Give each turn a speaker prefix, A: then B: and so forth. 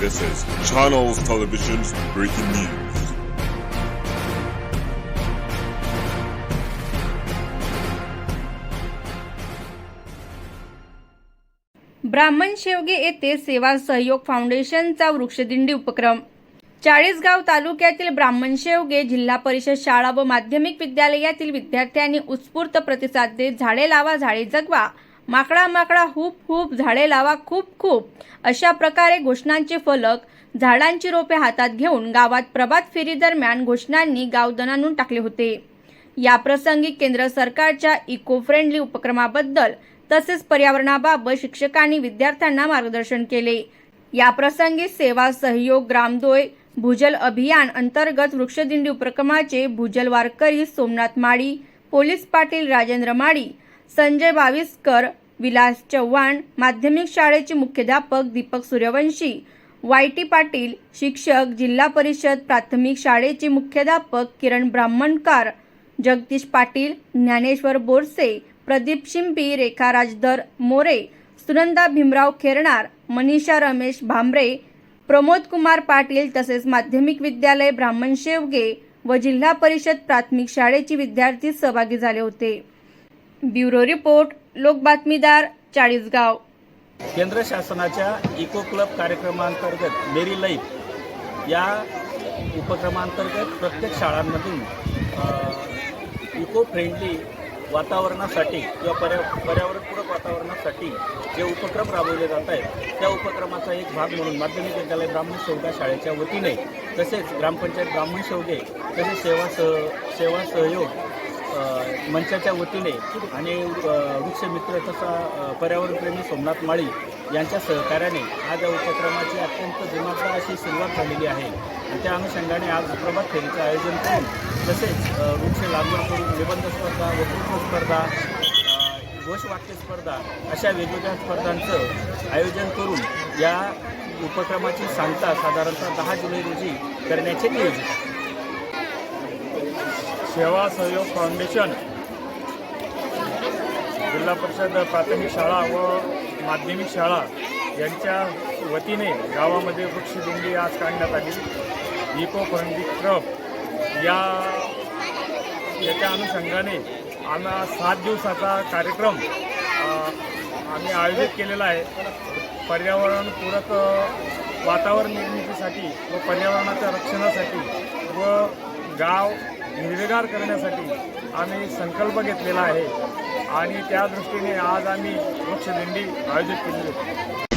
A: This is Channels Television's breaking news.
B: ब्राह्मण शेवगे येथे सेवा सहयोग फाउंडेशनचा वृक्षदिंडी उपक्रम चाळीसगाव तालुक्यातील ब्राह्मण शेवगे जिल्हा परिषद शाळा व माध्यमिक विद्यालयातील विद्यार्थ्यांनी उत्स्फूर्त प्रतिसाद देत झाडे लावा झाडे जगवा माकडा माकडा हुप हुप झाडे लावा खूप खूप. अशा प्रकारे घोषणांचे फलक झाडांची रोपे हातात घेऊन गावात प्रभात फेरी दरम्यान घोषणांनी गाव दणानून टाकले होते. या प्रसंगी केंद्र सरकारच्या इको फ्रेंडली उपक्रमाबद्दल तसेच पर्यावरणाबाबत शिक्षकांनी विद्यार्थ्यांना मार्गदर्शन केले. या प्रसंगी सेवा सहयोग ग्रामदोय भूजल अभियान अंतर्गत वृक्षदिंडी उपक्रमाचे भूजल वारकरी सोमनाथ माळी पोलीस पाटील राजेंद्र माळी संजय बाविस्कर विलास चव्हाण माध्यमिक शाळेचे मुख्याध्यापक दीपक सूर्यवंशी वाय टी पाटील शिक्षक जिल्हा परिषद प्राथमिक शाळेचे मुख्याध्यापक किरण ब्राह्मणकार जगदीश पाटील ज्ञानेश्वर बोरसे प्रदीप शिंपी रेखा राजदर मोरे सुनंदा भीमराव खेरणार मनीषा रमेश भांबरे प्रमोद कुमार पाटील तसेच माध्यमिक विद्यालय ब्राह्मण शेवगे व जिल्हा परिषद प्राथमिक शाळेचे विद्यार्थी सहभागी झाले होते. ब्युरो रिपोर्ट लोक बातमीदार चाळीसगाव.
C: केंद्र शासनाच्या इको क्लब कार्यक्रमांतर्गत मेरी लाईफ या उपक्रमांतर्गत प्रत्येक शाळांमधून इको फ्रेंडली वातावरणासाठी किंवा पर्या पर्यावरणपूरक वातावरणासाठी जे उपक्रम राबवले जात आहेत त्या उपक्रमाचा एक भाग म्हणून माध्यमिक विद्यालय ब्राह्मण शेवगा शाळेच्या वतीने तसेच ग्रामपंचायत ब्राह्मण शेवगे तसेच सेवा सह सेवा सहयोग मंचाच्या वतीने आणि वृक्षमित्र तसा पर्यावरणप्रेमी सोमनाथ माळी यांच्या सहकार्याने आज या उपक्रमाची अत्यंत दिमागदार अशी सुरुवात झालेली आहे. आणि त्या अनुषंगाने आज प्रभात फेरीचं आयोजन करून तसेच वृक्ष लागवड करून निबंध स्पर्धा वक्तृत्व स्पर्धा घोषवाक्य स्पर्धा अशा वेगवेगळ्या स्पर्धांचं आयोजन करून या उपक्रमाची सांगता साधारणतः दहा जुलै रोजी करण्याचे नियोजित आहे.
D: सेवा सहयोग फाउंडेशन जिल्हा परिषद प्राथमिक शाळा व माध्यमिक शाळा यांच्या वतीने गावामध्ये वृक्षदिंडी आज काढण्यात आली. इको फ्रेंडली क्लब या याच्या अनुषंगाने आम्हा सात दिवसाचा कार्यक्रम आम्ही आयोजित केलेला आहे. पर्यावरणपूरक वातावरण निर्मितीसाठी व पर्यावरणाच्या रक्षणासाठी व गाव हिरवेगार करण्यासाठी आम्ही संकल्प घेतलेला आहे. आणि त्या दृष्टीने आज आम्ही वृक्षदिंडी आयोजित केली होती.